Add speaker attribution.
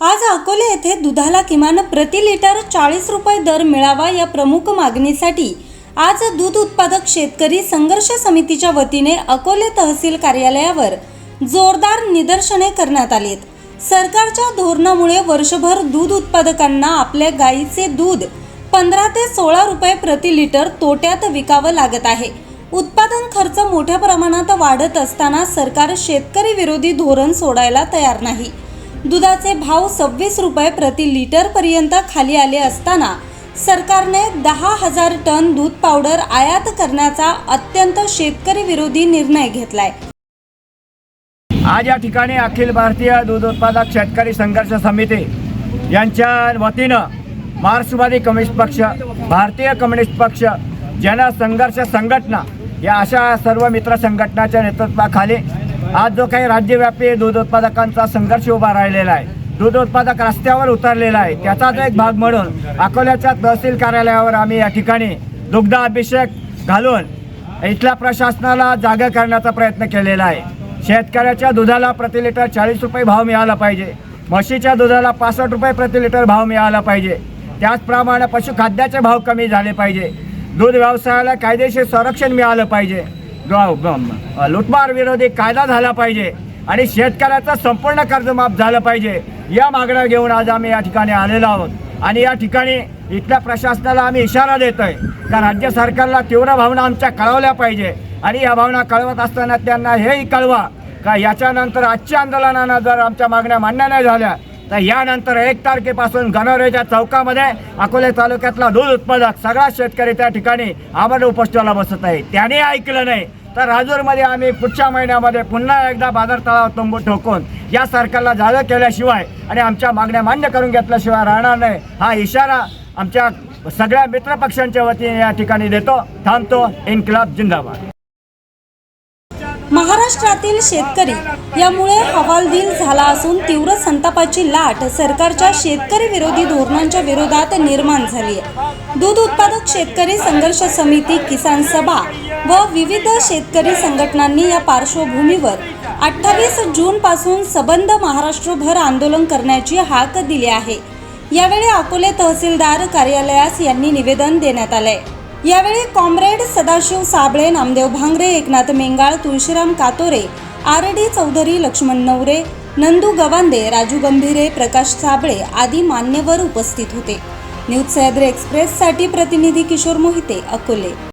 Speaker 1: आज अकोले येथे दुधाला किमान प्रति लिटर चाळीस रुपये दर मिळावा या प्रमुख मागणीसाठी आज दूध उत्पादक शेतकरी संघर्ष समितीच्या वतीने अकोले तहसील कार्यालयावर जोरदार निदर्शने करण्यात आलीत. सरकारच्या धोरणामुळे वर्षभर दूध उत्पादकांना आपल्या गाईचे दूध पंधरा ते सोळा रुपये प्रति लिटर तोट्यात विकावं लागत आहे. उत्पादन खर्च मोठ्या प्रमाणात वाढत असताना सरकार शेतकरी विरोधी धोरण सोडायला तयार नाही. दुधाचे भाव सव्वीस रुपये प्रति लिटरपर्यंत खाली आले असताना सरकारने दहा हजार टन दूध पावडर आयात करण्याचा अत्यंत शेतकरी विरोधी निर्णय घेतलाय.
Speaker 2: आज या ठिकाणी अखिल भारतीय दूध उत्पादक शेतकरी संघर्ष समिती यांच्या वतीनं मार्क्सवादी कम्युनिस्ट पक्ष भारतीय कम्युनिस्ट पक्ष जनसंघर्ष संघटना या अशा सर्व मित्र संघटनाच्या नेतृत्वाखाली आज जो काही राज्यव्यापी दूध उत्पादकांचा संघर्ष उभा राहिलेला आहे दूध उत्पादक रस्त्यावर उतरलेला आहे त्याचाच एक भाग म्हणून अकोल्याच्या तहसील कार्यालयावर आम्ही या ठिकाणी दुग्ध अभिषेक घालून इथल्या प्रशासनाला जागा करण्याचा प्रयत्न केलेला आहे. शेतकऱ्याच्या दुधाला प्रति लिटर चाळीस रुपये भाव मिळाला पाहिजे. म्हशीच्या दुधाला पासष्ट रुपये प्रति लिटर भाव मिळाला पाहिजे. त्याचप्रमाणे पशुखाद्याचे भाव कमी झाले पाहिजे. दूध व्यवसायाला कायदेशीर संरक्षण मिळालं पाहिजे. लुटमार विरोधी कायदा झाला पाहिजे आणि शेतकऱ्याचं संपूर्ण कर्जमाफ झालं पाहिजे. या मागण्या घेऊन आज आम्ही या ठिकाणी आलेलो आहोत. आणि या ठिकाणी इथल्या प्रशासनाला आम्ही इशारा देतो आहे का राज्य सरकारला तीव्र भावना आमच्या कळवल्या पाहिजे. आणि या भावना कळवत असताना त्यांना हेही कळवा का याच्यानंतर आजच्या आंदोलनानं जर आमच्या मागण्या मान्य नाही झाल्या तर यानंतर एक तारखेपासून गणोरेच्या चौकामध्ये अकोले तालुक्यातला दूध उत्पादक सगळा शेतकरी त्या ठिकाणी आम्हाला उपस्थितीला बसत आहे. त्याने ऐकलं नाही. तर राजूरमध्ये आम्ही पुढच्या महिन्यामध्ये पुन्हा एकदा बाजार तळावर तंबू ठोकून या सरकारला जागा केल्याशिवाय आणि आमच्या मागण्या मान्य करून घेतल्याशिवाय राहणार नाही. हा इशारा आमच्या सगळ्या मित्रपक्षांच्या वतीने या ठिकाणी देतो. थांबतो. इन्कलाब जिंदाबाद.
Speaker 1: महाराष्ट्रातील शेतकरी यामुळे हवालदिल झाला असून तीव्र संतापाची लाट सरकारच्या शेतकरी विरोधी धोरणांच्या विरोधात निर्माण झाली आहे. दूध उत्पादक शेतकरी संघर्ष समिती किसान सभा व विविध शेतकरी संघटनांनी या पार्श्वभूमीवर अठ्ठावीस जून पासून सबंध महाराष्ट्रभर आंदोलन करण्याची हाक दिली आहे. यावेळी अकोले तहसीलदार कार्यालयास यांनी निवेदन देण्यात आलंय. यावेळी comrade Sadashiv Sable Namdev Bhangare Eknath Mengal Tulshiram Katore R D Chaudhari Laxman Navare Nandu Gavande Raju Gambhire Prakash Sable आदी मान्यवर उपस्थित होते. न्यूज सह्याद्री एक्सप्रेससाठी प्रतिनिधी किशोर मोहिते अकोले.